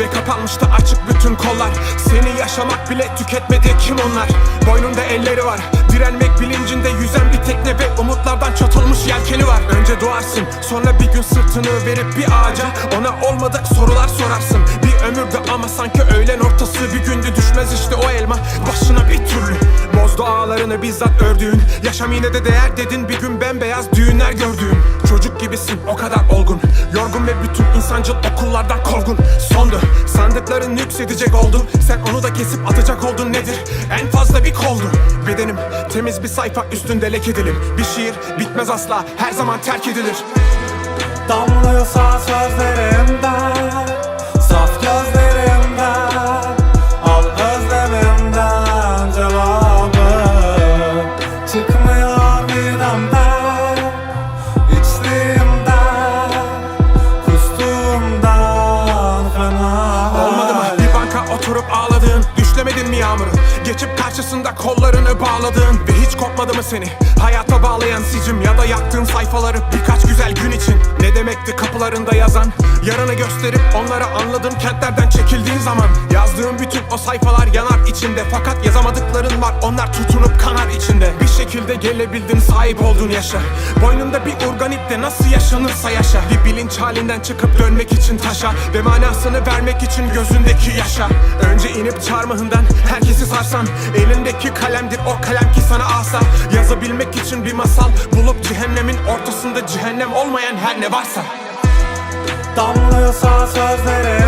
Ve kapanmıştı açık bütün kollar. Seni yaşamak bile tüketmedi kim onlar? Boynunda elleri var Direnmek bilincinde yüzen bir tekne Ve umutlardan çatılmış yelkeni var. Önce doğarsın sonra bir gün sırtını verip bir ağaca. Ona olmadık sorular sorarsın Bir ömürdü ama sanki öğlen ortası. Bir gündü düşmez işte o elma Başına bir türlü Bozdu ağlarını bizzat ördüğün Yaşam yine de değer dedin. Bir gün bembeyaz düğünler gördüğün Çocuk gibisin o kadar olgun. Yorgun ve bütün insancıl okullardan korgun Sondu sandıkların yüksedecek oldu. Sen onu da kesip atacak oldun. Nedir? En fazla bir koldu. Bedenim temiz bir sayfa üstünde leke dilim Bir şiir bitmez asla her zaman terk edilir. Damlıyorsa sözlerimden yağmuru. Geçip karşısında kollarını bağladığın Ve hiç kopmadı mı seni? Hayata bağlayan sicim ya da yaktığın sayfaları Birkaç güzel gün için. Ne demekti kapılarında yazan? Yarını gösterip onlara anladığın kentlerden çekildiğin zaman. Yazdığın bütün o sayfalar yanar içinde. Fakat yazamadıkların var onlar içinde Şekilde gelebildin sahip olduğun yaşa. Boynunda bir urgan iple nasıl yaşanırsa yaşa. Bir bilinç halinden çıkıp dönmek için taşa Ve manasını vermek için gözündeki yaşa. Önce inip çarmıhından herkesi sarsan Elindeki kalemdir o kalem ki sana asa. Yazabilmek için bir masal Bulup cehennemin ortasında cehennem olmayan her ne varsa. Damlıyorsa sözlerimden